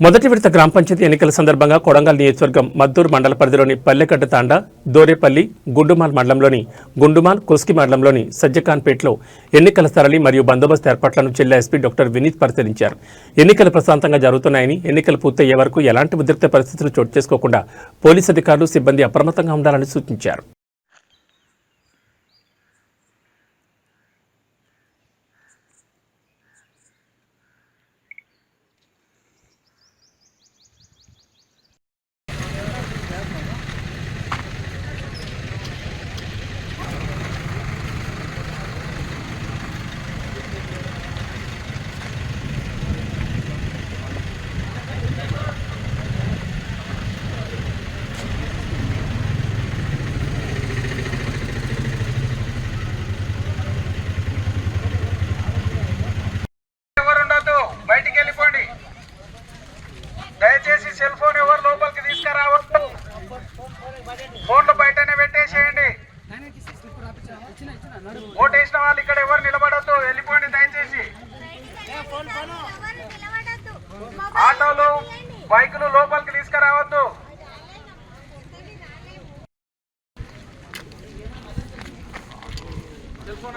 మొదటి విడత గ్రామ పంచాయతీ ఎన్నికల సందర్భంగా కొడంగల్ నియోజకవర్గం మద్దూరు మండల పరిధిలోని పల్లెగడ్డ తాండా దోరేపల్లి గుండుమాల్ మండలంలోని గుండుమాల్ కుస్కి మండలంలోని సజ్జకాన్పేటలో ఎన్నికల సరళి మరియు బందోబస్తు ఏర్పాట్లను జిల్లా ఎస్పీ డాక్టర్ వినీత్ పరిశీలించారు. ఎన్నికలు ప్రశాంతంగా జరుగుతున్నాయని ఎన్నికలు పూర్తయ్యే వరకు ఎలాంటి ఉద్రిక్త పరిస్థితులు చోటు చేసుకోకుండా పోలీసు అధికారులు సిబ్బంది అప్రమత్తంగా ఉండాలని సూచించారు ఎవరు ఉండొద్దు బయటికి వెళ్ళిపోండి దయచేసి సెల్ ఫోన్ ఎవరు లోపలికి తీసుకురావద్దు. ఫోన్లు బయటనే పెట్టేసేయండి. ఓటేసిన వాళ్ళు ఇక్కడ ఎవరు నిలబడద్దు. వెళ్ళిపోండి దయచేసి. ఆటోలు బైకులు లోపలికి తీసుకురావద్దు. Cell phone